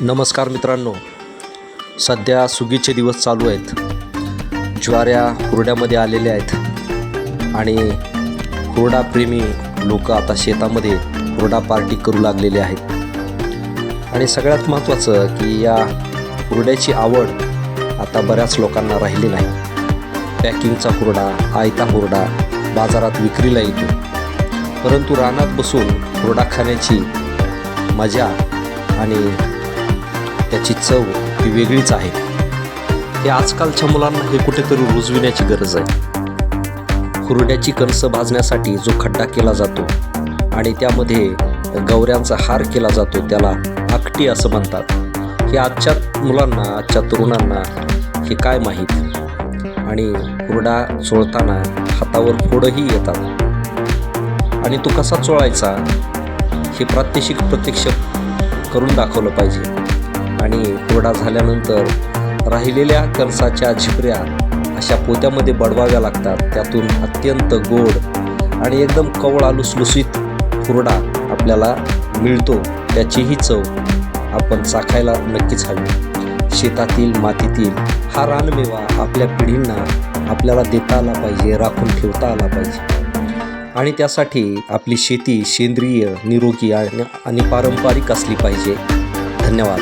नमस्कार मित्रांनो. सध्या सुगीचे दिवस चालू आहेत. ज्वाऱ्या हुरड्यामध्ये आलेल्या आहेत. आणि हुरडाप्रेमी लोक आता शेतामध्ये हुरडा पार्टी करू लागलेले आहेत. आणि सगळ्यात महत्त्वाचं की या हुरड्याची आवड आता बऱ्याच लोकांना राहिली नाही. पॅकिंगचा हुरडा आयता हुरडा बाजारात विक्रीला येतो. परंतु रानात बसून हुरडा खाण्याची मजा आणि त्याची चव ही वेगळीच आहे. हे आजकालच्या मुलांना हे कुठेतरी रुजविण्याची गरज आहे. हुरड्याची कणसं भाजण्यासाठी जो खड्डा केला जातो आणि त्यामध्ये गवऱ्यांचा हार केला जातो त्याला आकटी असं म्हणतात. हे आजच्या मुलांना आजच्या तरुणांना हे काय माहीत? आणि हुरडा चोळताना हातावर फोडंही येतात. आणि तो कसा चोळायचा हे प्रात्यक्षिक प्रत्यक्ष करून दाखवलं पाहिजे. आणि कोरडा झाल्यानंतर राहिलेल्या कणसाच्या झिपऱ्या अशा पोत्यामध्ये बडवाव्या लागतात. त्यातून अत्यंत गोड आणि एकदम कवळा लुसलुसीत हुरडा आपल्याला मिळतो. त्याचीही चव आपण चाखायला नक्कीच हवी. शेतातील मातीतील हा रानमेवा आपल्या पिढींना आपल्याला देता आला पाहिजे राखून ठेवता आला पाहिजे. आणि त्यासाठी आपली शेती सेंद्रिय निरोगी आणि आणि पारंपरिक असली पाहिजे. धन्यवाद.